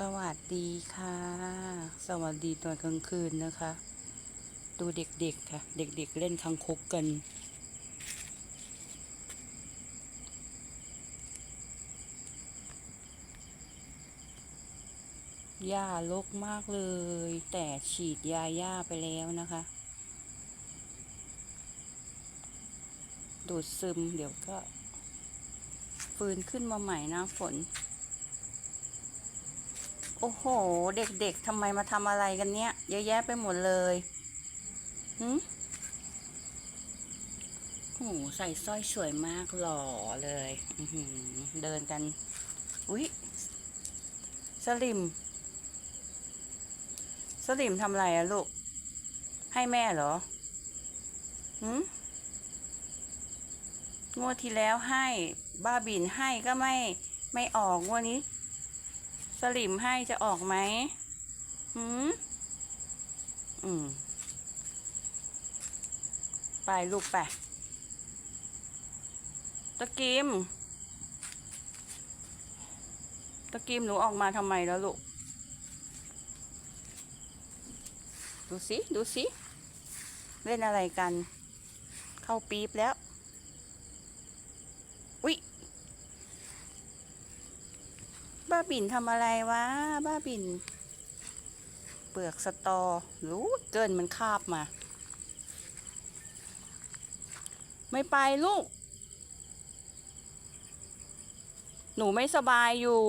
สวัสดีค่ะ สวัสดีตอนกลางคืนนะคะ ดูเด็กๆค่ะ เด็กๆเล่นคังคกกัน หญ้าลกมากเลย แต่ฉีดยาหญ้าไปแล้วนะคะ ดูดซึมเดี๋ยวก็ ฟื้นขึ้นมาใหม่นะฝน โอ้โห เด็กๆทำไมมาทำอะไรกันเนี้ยเยอะแยะไปหมดเลยหืมโอ้ใส่สร้อยสวยมากหล่อเลยเดินกัน อุ๊ย สลิม สลิมทำอะไรอะลูก ให้แม่เหรอหืมงวดที่แล้วให้ บ้าบินให้ก็ไม่ ไม่ออกงวดนี้ สลิมให้จะออกไหมหืมอืม ไปลูกไปตะกิม ตะกิมหนูออกมาทำไมแล้วลูก ดูสิ ดูสิ เล่นอะไรกัน เข้าปี๊บแล้ว อุ๊ย บ้าบินทำอะไรวะ บ้าบินเปลือกสตอ รู้เกินมันคาบมา ไม่ไปลูก หนูไม่สบายอยู่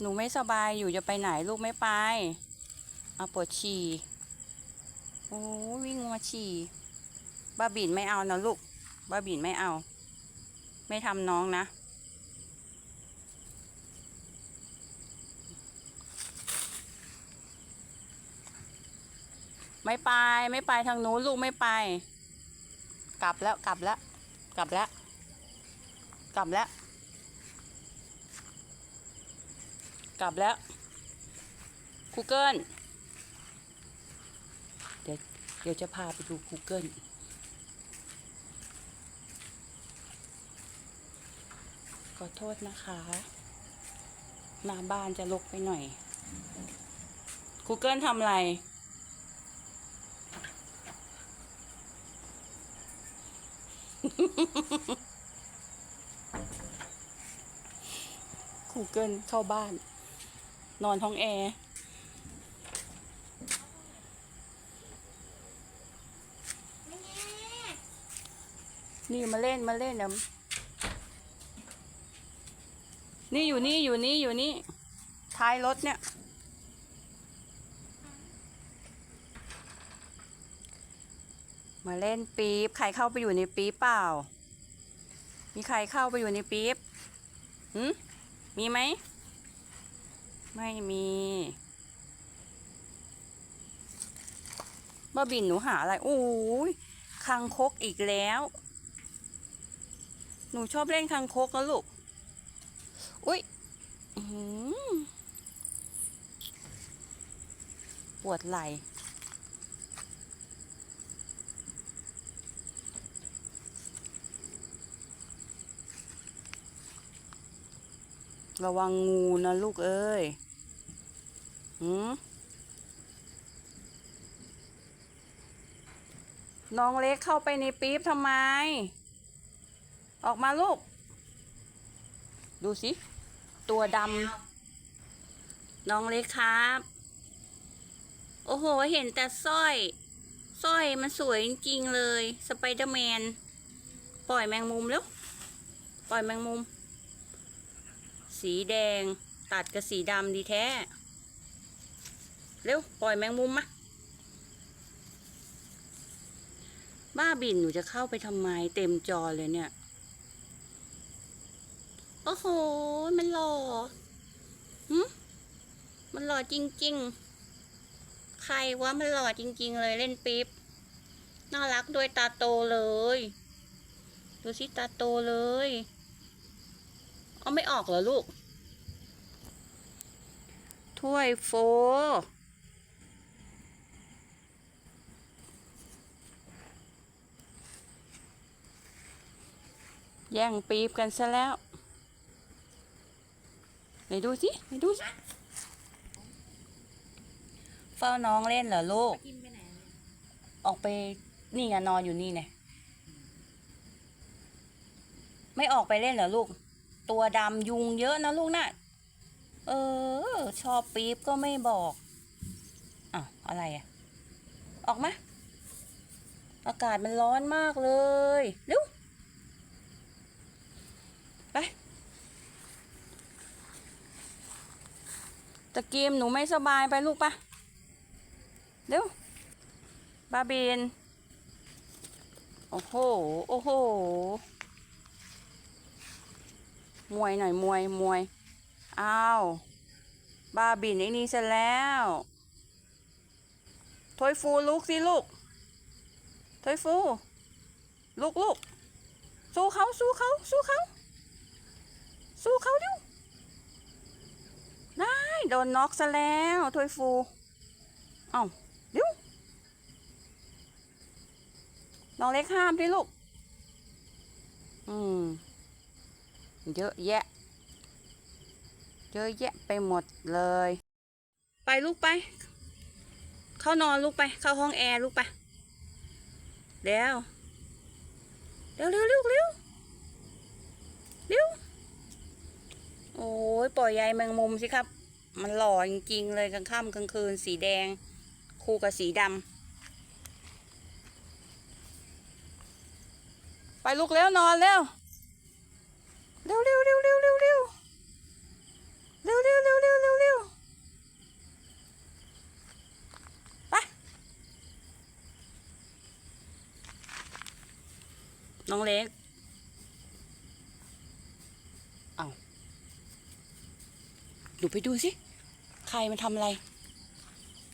หนูไม่สบายอยู่จะไปไหนลูกไม่ไป เอาปวดฉี่ โอ้วิ่งมาฉี่ บ้าบินไม่เอานะลูกบ้าบินไม่เอา ไม่ทำน้องนะไม่ไปไม่ไปทางนู้นลูกไม่ไป กลับแล้วกลับแล้ว กลับแล้ว กลับแล้ว กลับแล้วคูเกิลเดี๋ยวเดี๋ยวจะพาไปดูคูเกิล อโทษนะคะ หน้าบ้านจะลกไปหน่อยคูเกิลทำอะไรคูเกิลเข้าบ้าน นอนห้องแอร์นี่มาเล่นมาเล่นนะ นี่อยู่นี่อยู่นี่อยู่นี่ท้ายรถเนี่ย มาเล่นปี๊บใครเข้าไปอยู่ในปี๊บเปล่า มีใครเข้าไปอยู่ในปี๊บหืมมีไหม ไม่มีบ้าบินหนูหาอะไร โอ้ยคังคกอีกแล้ว หนูชอบเล่นคังคกนะลูก อุ้ยปวดไหล่ระวังงูนะลูกเอ้ยหืมน้องเล็กเข้าไปในปี๊บทำไม ออกมาลูก ดูสิ ตัวดำน้องเล็กครับ โอ้โห เห็นแต่สร้อยสร้อยมันสวยจริงๆเลย สไปเดอร์แมน ปล่อยแมงมุมแล้ว ปล่อยแมงมุม สีแดงตัดกับสีดำดีแท้ เร็ว ปล่อยแมงมุมมาบ้าบินหนูจะเข้าไปทำไมเต็มจอเลยเนี่ย โอ้โห มันหล่อหึมันหล่อจริง ๆ ใครวะมันหล่อจริง ๆ เลยเล่นปิ๊บ น่ารักด้วยตาโตเลย ดูสิตาโตเลย เอาไม่ออกเหรอลูก ถ้วยโฟแย่งปี๊บกันซะแล้ว ไหนดูสิไหนดูสิเฝ้าน้องเล่นเหรอลูก กินไปไหนเนี่ยออกไปนี่ไงนอนอยู่นี่ไงไม่ออกไปเล่นเหรอลูก ตัวดำยุงเยอะนะลูกน่ะเออ ชอบปี๊บก็ไม่บอกอ้าวอะไรอะออกมา อากาศมันร้อนมากเลยเร็วไป ตะกีมหนูไม่สบายไปลูกปะเร็วบาเบนโอ้โห โอ้โห มวยหน่อยมวยมวย อ้าว บาบินไอ้นี่เสร็จแล้วถอยฟูลุกสิลูกถอยฟูลุกลูกสู้เขาสู้เขาสู้เขาสู้เขาเร็ว ได้โดนน็อกซะแล้วถอยฟูเอ้าเร็วน้องเล็กห้ามดิลูก อืม เยอะแยะ เยอะแยะไปหมดเลย ไปลูกไป เข้านอนลูกไป เข้าห้องแอร์ลูกไปเร็วเร็วเร็วเร็วเร็วเร็ว โอ้ยปล่อยใยแมงมุมสิครับ มันหล่อจริงๆเลยกลางค่ำกลางคืน สีแดง คู่กับสีดำไปลูกเร็วนอนเร็วเร็วเร็วเร็วเร็วเร็วเร็วเร็วเร็วเร็วเร็วเร็วเร็วไปน้องเล็ก เอาห นูไปดูสิ ใครมันทำอะไร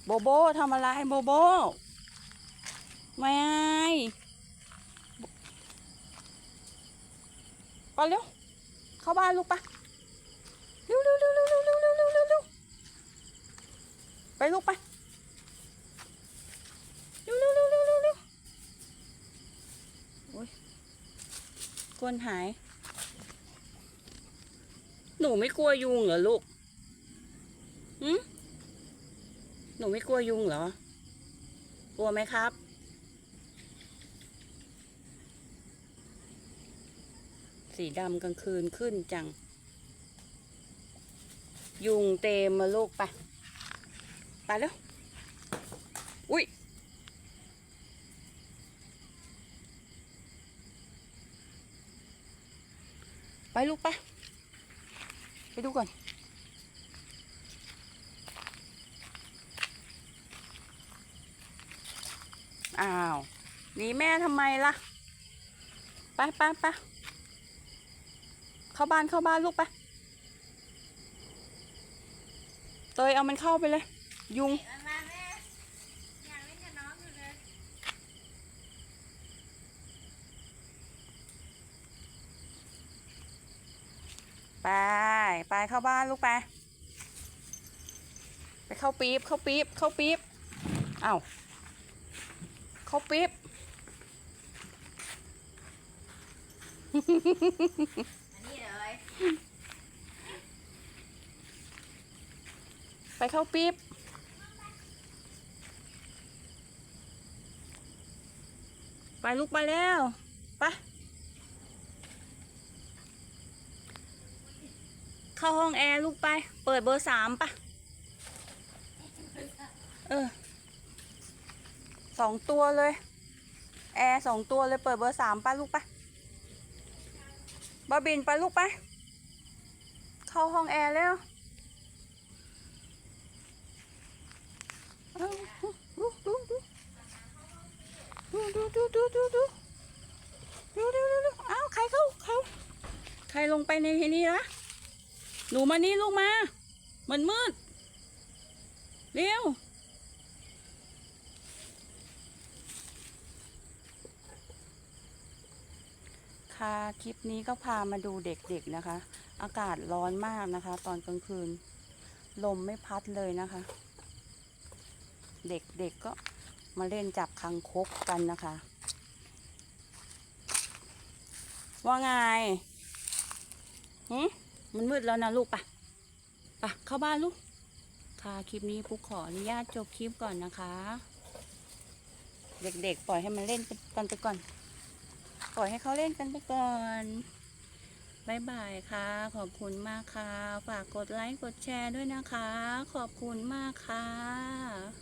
โบโบทำอะไรโบโบ ไม่ไอไปเร็ว เข้าบ้านลูกปะเร็วเร็วเร็วเร็วเร็วเร็วเร็วเร็วเร็วเร็วไปลูกไปเร็วเร็วเร็วเร็วเร็วเร็วโอ้ยกวนหาย หนูไม่กลัวยุงเหรอลูก หืมหนูไม่กลัวยุงเหรอ กลัวไหมครับ สีดำกลางคืนขึ้นจัง ยุงเต็มมาลูกไป ไปแล้ว อุ้ยไปลูกไป ไปดูก่อน อ้าวหนีแม่ทำไมล่ะ ไปไปไปเข้าบ้านเข้าบ้านลูกไปเตยเอามันเข้าไปเลย ยุงไป ไปเข้าบ้านลูกไป ไปเข้าปี๊บเข้าปี๊บเข้าปี๊บเอ้า เข้าปี๊บอันนี้เลยไปเข้าปี๊บไปลูกไปแล้วไปเข้าห้องแอร์ลูกไป เปิดเบอร์สามปะเออ สองตัวเลย แอร์สองตัวเลยเปิดเบอร์สามปะลูกไปบาบินไปลูกไปเข้าห้องแอร์แล้วดูดูดูดูดูดูดูดูดูดูดูดูอ้าวใครเข้าเข้าใครลงไปในที่นี่ละหนูมานี่ลูกมา มันมืดเร็ว คะคลิปนี้ก็พามาดูเด็กๆนะคะ อากาศร้อนมากนะคะ ตอนกลางคืน ลมไม่พัดเลยนะคะ เด็กๆก็มาเล่นจับคังคกกันนะคะ ว่าไงหืมมันมืดแล้วนะลูกปะปะเข้าบ้านลูก ค่ะ คลิปนี้ปุ๊กขออนุญาตจบคลิปก่อนนะคะ เด็กๆ ปล่อยให้มันเล่นกันไปก่อน ปล่อยให้เขาเล่นกันไปก่อนบายบายค่ะ ขอบคุณมากค่ะ ฝากกดไลค์ กดแชร์ด้วยนะคะ ขอบคุณมากค่ะ